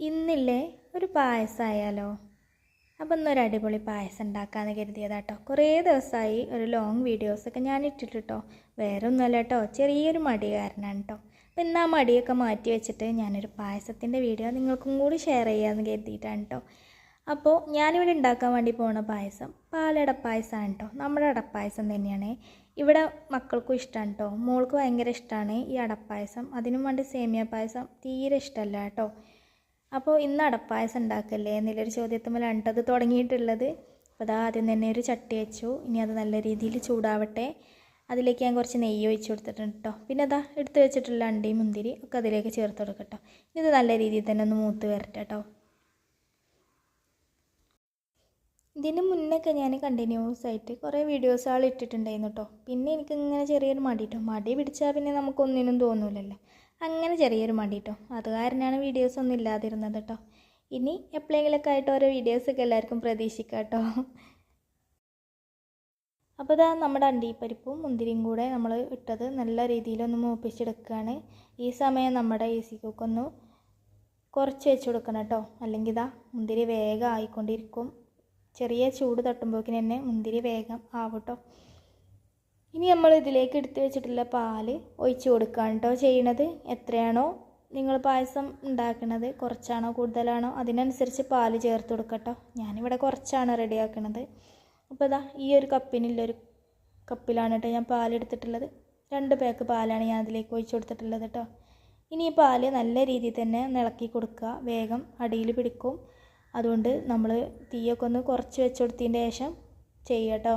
ഇന്നില്ലേ ഒരു പായസമായാലോ അപ്പം ഇന്നൊരു അടിപൊളി പായസം ഉണ്ടാക്കാമെന്ന് കരുതിയതാട്ടോ. കുറേ ദിവസമായി ഒരു ലോങ് വീഡിയോസൊക്കെ ഞാൻ ഇട്ടിട്ട് കേട്ടോ വേറെ ഒന്നുമല്ല കേട്ടോ ചെറിയൊരു മടി കാരണമാണ് കേട്ടോ അപ്പം ഇന്ന് ആ മടിയൊക്കെ മാറ്റി വെച്ചിട്ട് ഞാനൊരു പായസത്തിന്റെ വീഡിയോ നിങ്ങൾക്കും കൂടി ഷെയർ ചെയ്യാമെന്ന് കരുതിയിട്ടാണ് കേട്ടോ അപ്പോൾ ഞാനിവിടെ ഉണ്ടാക്കാൻ വേണ്ടി പോണ പായസം പാലട പായസമാണ് കേട്ടോ നമ്മുടെ അടപ്പായസം തന്നെയാണ്. ഇവിടെ മക്കൾക്കും ഇഷ്ടമാണ് കേട്ടോ മോൾക്ക് ഭയങ്കര ഇഷ്ടമാണ് ഈ അടപ്പായസം. അതിനും വേണ്ടി സേമിയ പായസം തീരെ ഇഷ്ടമല്ല കേട്ടോ അപ്പോൾ ഇന്ന് അടപ്പായസം ഉണ്ടാക്കല്ലേ എന്നുള്ളൊരു ചോദ്യത്തുമ്മലാണ് അത് തുടങ്ങിയിട്ടുള്ളത്. അപ്പോൾ അത് ആദ്യം തന്നെ ഒരു ചട്ടി വെച്ചു. ഇനി അത് നല്ല രീതിയിൽ ചൂടാവട്ടെ. അതിലേക്ക് ഞാൻ കുറച്ച് നെയ്യ് ഒഴിച്ച് കൊടുത്തിട്ടുണ്ട് കേട്ടോ പിന്നെ അതാ എടുത്ത് വെച്ചിട്ടുള്ള അണ്ടി മുന്തിരി ഒക്കെ അതിലേക്ക് ചേർത്ത് കൊടുക്കട്ടോ. ഇത് നല്ല രീതിയിൽ തന്നെ ഒന്ന് മൂത്ത് വരട്ടെ കേട്ടോ ഇതിന് മുന്നൊക്കെ ഞാൻ കണ്ടിന്യൂസ് ആയിട്ട് കുറേ വീഡിയോസ് ആൾ ഇട്ടിട്ടുണ്ടായിരുന്നു കേട്ടോ പിന്നെ എനിക്കിങ്ങനെ ചെറിയൊരു മടി കേട്ടോ മടി പിടിച്ചാൽ പിന്നെ നമുക്കൊന്നിനും തോന്നൂലല്ലോ. അങ്ങനെ ചെറിയൊരു മടി കേട്ടോ അത് കാരണമാണ് വീഡിയോസ് ഒന്നും ഇല്ലാതിരുന്നത് കേട്ടോ ഇനി എപ്പോഴെങ്കിലൊക്കെ ആയിട്ട് ഓരോ വീഡിയോസൊക്കെ എല്ലാവർക്കും പ്രതീക്ഷിക്കാം കേട്ടോ അപ്പോൾ ഇതാ നമ്മുടെ അണ്ടിപ്പരിപ്പും മുന്തിരിയും കൂടെ നമ്മൾ ഇട്ടത് നല്ല രീതിയിലൊന്ന് മൂപ്പിച്ചെടുക്കുകയാണ് ഈ സമയം നമ്മുടെ എ സി കുക്കൊന്ന് കുറച്ച് വെച്ച് കൊടുക്കണം കേട്ടോ അല്ലെങ്കിൽ ഇതാ മുന്തിരി വേഗം ആയിക്കൊണ്ടിരിക്കും. ചെറിയ ചൂട് തട്ടുമ്പോഴേക്കിന് തന്നെ മുന്തിരി വേഗം ആവട്ടോ ഇനി നമ്മൾ ഇതിലേക്ക് എടുത്തു വെച്ചിട്ടുള്ള പാൽ ഒഴിച്ച് കൊടുക്കുകയാണ് കേട്ടോ ചെയ്യണത്. എത്രയാണോ നിങ്ങൾ പായസം ഉണ്ടാക്കുന്നത് കുറച്ചാണോ കൂടുതലാണോ അതിനനുസരിച്ച് പാൽ ചേർത്ത് കൊടുക്കട്ടോ ഞാനിവിടെ കുറച്ചാണ് റെഡിയാക്കണത്. അപ്പോൾ ഇതാ ഈ ഒരു കപ്പിനുള്ളൊരു കപ്പിലാണ് കേട്ടോ ഞാൻ പാലെടുത്തിട്ടുള്ളത് രണ്ട് പാക്ക് പാലാണ് ഞാൻ അതിലേക്ക് ഒഴിച്ചു കൊടുത്തിട്ടുള്ളത് കേട്ടോ. ഇനി ഈ പാൽ നല്ല രീതിയിൽ തന്നെ ഇളക്കി കൊടുക്കുക. വേഗം അടിയിൽ പിടിക്കും. അതുകൊണ്ട് നമ്മൾ തീയൊക്കെ ഒന്ന് കുറച്ച് വെച്ച് കൊടുത്തതിന്റെ ശേഷം ചെയ്യാം കേട്ടോ.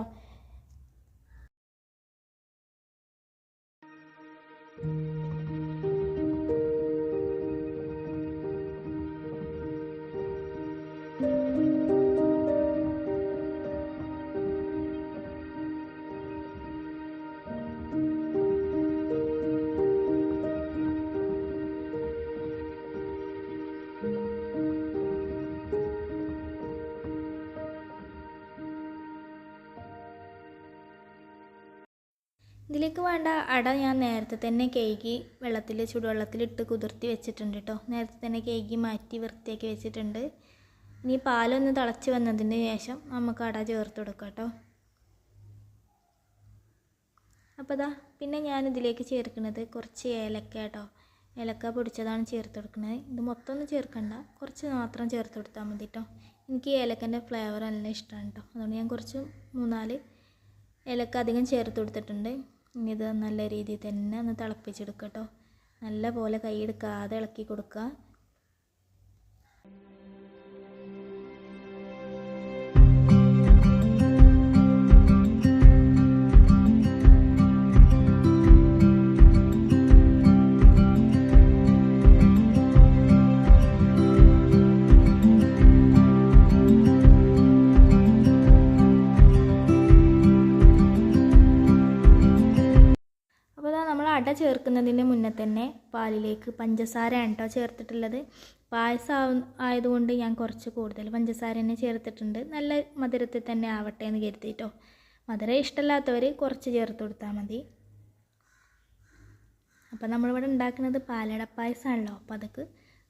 thank you ഇതിലേക്ക് വേണ്ട അട ഞാൻ നേരത്തെ തന്നെ കേകി വെള്ളത്തിൽ ചൂടുവെള്ളത്തിലിട്ട് കുതിർത്തി വെച്ചിട്ടുണ്ട് കേട്ടോ നേരത്തെ തന്നെ കേകി മാറ്റി വൃത്തിയാക്കി വെച്ചിട്ടുണ്ട്. ഇനി പാലൊന്ന് തിളച്ച് വന്നതിന് ശേഷം നമുക്ക് അട ചേർത്ത് കൊടുക്കാം കേട്ടോ അപ്പോൾ ഇതാ പിന്നെ ഞാൻ ഇതിലേക്ക് ചേർക്കുന്നത് കുറച്ച് ഏലക്ക കേട്ടോ ഏലക്ക പൊടിച്ചതാണ് ചേർത്ത് കൊടുക്കുന്നത്. ഇത് മൊത്തം ഒന്നും ചേർക്കണ്ട. കുറച്ച് മാത്രം ചേർത്ത് കൊടുത്താൽ മതി കേട്ടോ എനിക്ക് ഏലക്കന്റെ ഫ്ലേവർ നല്ല ഇഷ്ടമാണ് കേട്ടോ അതുകൊണ്ട് ഞാൻ കുറച്ച് മൂന്നാൽ ഏലക്ക അധികം ചേർത്ത് കൊടുത്തിട്ടുണ്ട്. ഇനി നല്ല രീതിയിൽ തന്നെ ഒന്ന് തിളപ്പിച്ചെടുക്കുക കേട്ടോ. നല്ല പോലെ കൈ എടുക്കാതെ ഇളക്കി കൊടുക്കുക. അട ചേർക്കുന്നതിന് മുന്നേ തന്നെ പാലിലേക്ക് പഞ്ചസാര കേട്ടോ ചേർത്തിട്ടുള്ളത്. പായസം ആയതുകൊണ്ട് ഞാൻ കുറച്ച് കൂടുതൽ പഞ്ചസാര തന്നെ ചേർത്തിട്ടുണ്ട്. നല്ല മധുരത്തിൽ തന്നെ ആവട്ടെ എന്ന് കരുതിയിട്ടോ മധുരം ഇഷ്ടമില്ലാത്തവർ കുറച്ച് ചേർത്ത് കൊടുത്താൽ മതി. അപ്പോൾ നമ്മളിവിടെ ഉണ്ടാക്കുന്നത് പാലട പായസമാണല്ലോ അപ്പോൾ അതൊക്കെ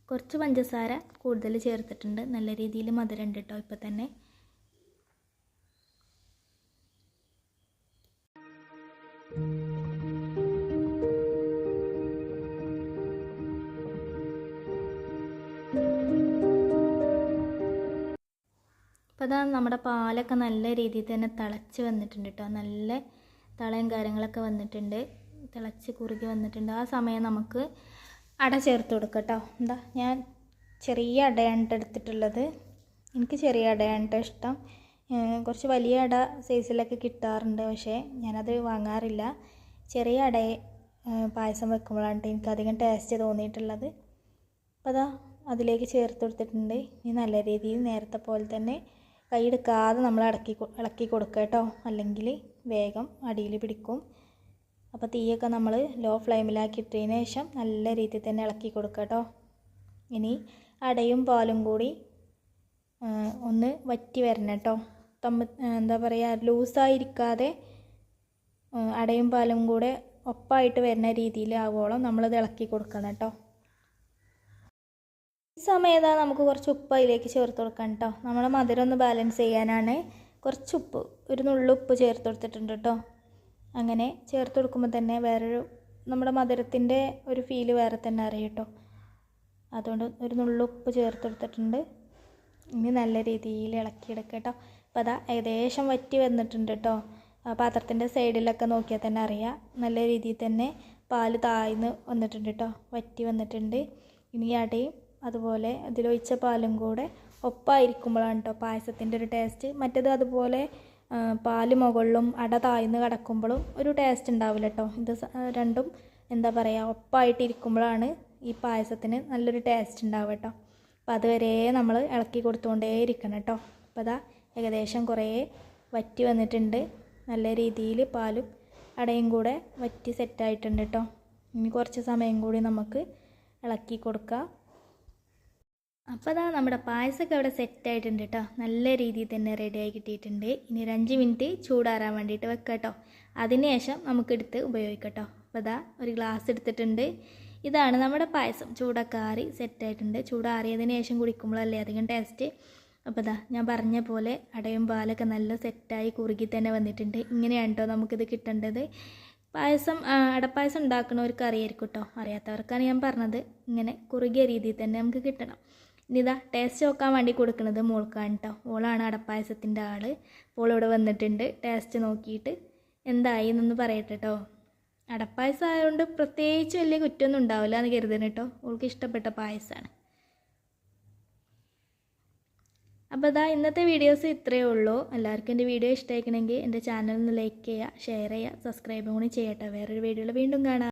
കുറച്ച് പഞ്ചസാര കൂടുതൽ ചേർത്തിട്ടുണ്ട്. നല്ല രീതിയിൽ മധുരം ഉണ്ട് കേട്ടോ ഇപ്പോൾ തന്നെ. അപ്പോൾ അതാ നമ്മുടെ പാലൊക്കെ നല്ല രീതിയിൽ തന്നെ തിളച്ച് വന്നിട്ടുണ്ട് കേട്ടോ നല്ല തളയും കാര്യങ്ങളൊക്കെ വന്നിട്ടുണ്ട്. തിളച്ച് കുറുകി വന്നിട്ടുണ്ട്. ആ സമയം നമുക്ക് അട ചേർത്ത് കൊടുക്കാം കേട്ടോ എന്താ ഞാൻ ചെറിയ അടയാണ് എടുത്തിട്ടുള്ളത്. എനിക്ക് ചെറിയ അടയാണ് ഇഷ്ടം. കുറച്ച് വലിയ അട സൈസിലൊക്കെ കിട്ടാറുണ്ട് പക്ഷേ ഞാനത് വാങ്ങാറില്ല. ചെറിയ അടയെ പായസം വെക്കുമ്പോഴാണ് എനിക്കധികം ടേസ്റ്റ് തോന്നിയിട്ടുള്ളത്. അപ്പോൾ അതാ അതിലേക്ക് ചേർത്ത് കൊടുത്തിട്ടുണ്ട്. ഇനി നല്ല രീതിയിൽ നേരത്തെ പോലെ തന്നെ കൈയെടുക്കാതെ നമ്മൾ ഇളക്കി ഇളക്കി കൊടുക്കുക കേട്ടോ. അല്ലെങ്കിൽ വേഗം അടിയിൽ പിടിക്കും. അപ്പോൾ തീയൊക്കെ നമ്മൾ ലോ ഫ്ലെയിമിലാക്കി ഇട്ടതിന് ശേഷം നല്ല രീതിയിൽ തന്നെ ഇളക്കി കൊടുക്കുക കേട്ടോ. ഇനി അടയും പാലും കൂടി ഒന്ന് വറ്റി വരണം കേട്ടോ. തമ്മ എന്താ പറയുക ലൂസായിരിക്കാതെ അടയും പാലും കൂടെ ഒപ്പായിട്ട് വരുന്ന രീതിയിലാവോളം നമ്മളത് ഇളക്കി കൊടുക്കണം കേട്ടോ. സമയത്ത് നമുക്ക് കുറച്ച് ഉപ്പ് അതിലേക്ക് ചേർത്ത് കൊടുക്കാം കേട്ടോ നമ്മുടെ മധുരം ഒന്ന് ബാലൻസ് ചെയ്യാനാണ് കുറച്ച് ഉപ്പ് ഒരു നുള്ളുപ്പ് ചേർത്ത് കൊടുത്തിട്ടുണ്ട് കേട്ടോ അങ്ങനെ ചേർത്ത് കൊടുക്കുമ്പോൾ തന്നെ വേറൊരു നമ്മുടെ മധുരത്തിന്റെ ഒരു ഫീൽ വേറെ തന്നെ അറിയും കേട്ടോ അതുകൊണ്ട് ഒരു നുള്ളുപ്പ് ചേർത്ത് കൊടുത്തിട്ടുണ്ട്. ഇനി നല്ല രീതിയിൽ ഇളക്കിയെടുക്കുക കേട്ടോ അപ്പോൾ അതാ ഏകദേശം വറ്റി വന്നിട്ടുണ്ട് കേട്ടോ പാത്രത്തിന്റെ സൈഡിലൊക്കെ നോക്കിയാൽ തന്നെ അറിയാം. നല്ല രീതിയിൽ തന്നെ പാൽ താഴ്ന്ന് വന്നിട്ടുണ്ട് കേട്ടോ വറ്റി വന്നിട്ടുണ്ട്. ഇനി അടയും അതുപോലെ അതിലൊഴിച്ച പാലും കൂടെ ഒപ്പായിരിക്കുമ്പോഴാണ് കേട്ടോ പായസത്തിന്റെ ഒരു ടേസ്റ്റ്. മറ്റേത് അതുപോലെ പാൽ മുകളിലും അട താഴ്ന്ന് കിടക്കുമ്പോഴും ഒരു ടേസ്റ്റ് ഉണ്ടാവില്ല കേട്ടോ ഇത് രണ്ടും എന്താ പറയുക ഒപ്പായിട്ടിരിക്കുമ്പോഴാണ് ഈ പായസത്തിന് നല്ലൊരു ടേസ്റ്റ് ഉണ്ടാവുക കേട്ടോ അപ്പോൾ അതുവരെ നമ്മൾ ഇളക്കി കൊടുത്തുകൊണ്ടേ ഇരിക്കണം കേട്ടോ അപ്പോൾ അതാ ഏകദേശം കുറേ വറ്റി വന്നിട്ടുണ്ട്. നല്ല രീതിയിൽ പാലും അടയും കൂടെ വറ്റി സെറ്റായിട്ടുണ്ട് കേട്ടോ ഇനി കുറച്ച് സമയം കൂടി നമുക്ക് ഇളക്കി കൊടുക്കാം. അപ്പോൾ അതാ നമ്മുടെ പായസമൊക്കെ അവിടെ സെറ്റായിട്ടുണ്ട് കേട്ടോ നല്ല രീതിയിൽ തന്നെ റെഡിയായി കിട്ടിയിട്ടുണ്ട്. ഇനി ഒരു അഞ്ച് മിനിറ്റ് ചൂടാറാൻ വേണ്ടിയിട്ട് വെക്കാം കേട്ടോ അതിനുശേഷം നമുക്കെടുത്ത് ഉപയോഗിക്കാം അപ്പോൾ അതാ ഒരു ഗ്ലാസ് എടുത്തിട്ടുണ്ട്. ഇതാണ് നമ്മുടെ പായസം. ചൂടൊക്കെ ആറി സെറ്റായിട്ടുണ്ട്. ചൂടാറിയതിന് ശേഷം കുടിക്കുമ്പോഴല്ലേ അധികം ടേസ്റ്റ് അപ്പോൾ ഇതാ ഞാൻ പറഞ്ഞ പോലെ അടയും പാലൊക്കെ നല്ല സെറ്റായി കുറുകി തന്നെ വന്നിട്ടുണ്ട്. ഇങ്ങനെയാണ് കേട്ടോ നമുക്കിത് കിട്ടേണ്ടത്. പായസം അടപ്പായസം ഉണ്ടാക്കുന്നവർക്ക് അറിയായിരിക്കും കേട്ടോ അറിയാത്തവർക്കാണ് ഞാൻ പറഞ്ഞത്. ഇങ്ങനെ കുറുകിയ രീതിയിൽ തന്നെ നമുക്ക് കിട്ടണം. ഇനി ഇതാ ടേസ്റ്റ് നോക്കാൻ വേണ്ടി കൊടുക്കുന്നത് മോൾക്കാണ് കേട്ടോ ഓളാണ് അടപ്പായസത്തിന്റെ ആൾ ഓൾ ഇവിടെ വന്നിട്ടുണ്ട്. ടേസ്റ്റ് നോക്കിയിട്ട് എന്തായി എന്നൊന്ന് പറയട്ടെ കേട്ടോ അടപ്പായസം ആയതുകൊണ്ട് പ്രത്യേകിച്ച് വലിയ കുറ്റമൊന്നും ഉണ്ടാവില്ല എന്ന് കരുതുന്നു കേട്ടോ ഓൾക്ക് ഇഷ്ടപ്പെട്ട പായസമാണ് അപ്പോൾ ഇതാ ഇന്നത്തെ വീഡിയോസ് ഇത്രയേ ഉള്ളൂ. എല്ലാവർക്കും എന്റെ വീഡിയോ ഇഷ്ടമായിക്കണമെങ്കിൽ എന്റെ ചാനൽ ഒന്ന് ലൈക്ക് ചെയ്യുക ഷെയർ ചെയ്യുക സബ്സ്ക്രൈബും കൂടി ചെയ്യട്ടെ. വേറൊരു വീഡിയോയിൽ വീണ്ടും കാണാം.